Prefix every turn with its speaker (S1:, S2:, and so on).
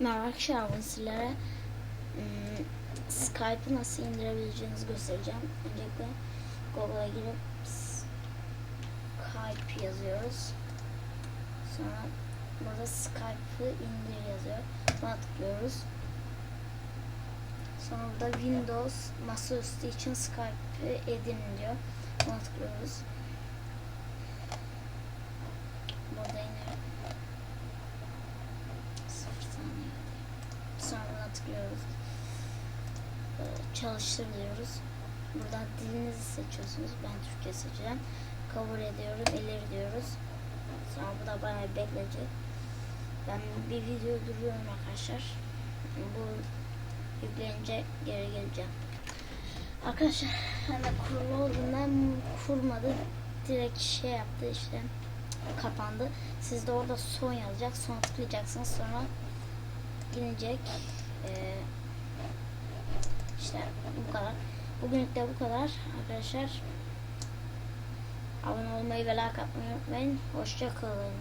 S1: Merhaba arkadaşlar bugün sizlere ım, Skype'ı nasıl indirebileceğinizi göstereceğim. Öncelikle Google'a girip Skype yazıyoruz. Sonra burada Skype'ı indir yazıyor. Buna tıklıyoruz. Sonra burada Windows masaüstü için Skype'ı edin diyor. Buna tıklıyoruz. Tıklıyoruz. Ee, Çalıştır diyoruz. Buradan dilinizi seçiyorsunuz. Ben Türkçe seçeceğim. Kabul ediyorum. ileri diyoruz. Sonra bu da bayağı bekleyecek. Ben bir video duruyorum arkadaşlar. Bu yüklenince geri geleceğim. Arkadaşlar hani kurulu olduğundan kurmadı. Direkt şey yaptı işte kapandı. Siz de orada son yazacak. Son tıklayacaksınız. Sonra inecek. Ee, işte bu kadar. Bugünlük de bu kadar arkadaşlar. Abone olmayı ve like atmayı unutmayın. Hoşça kalın.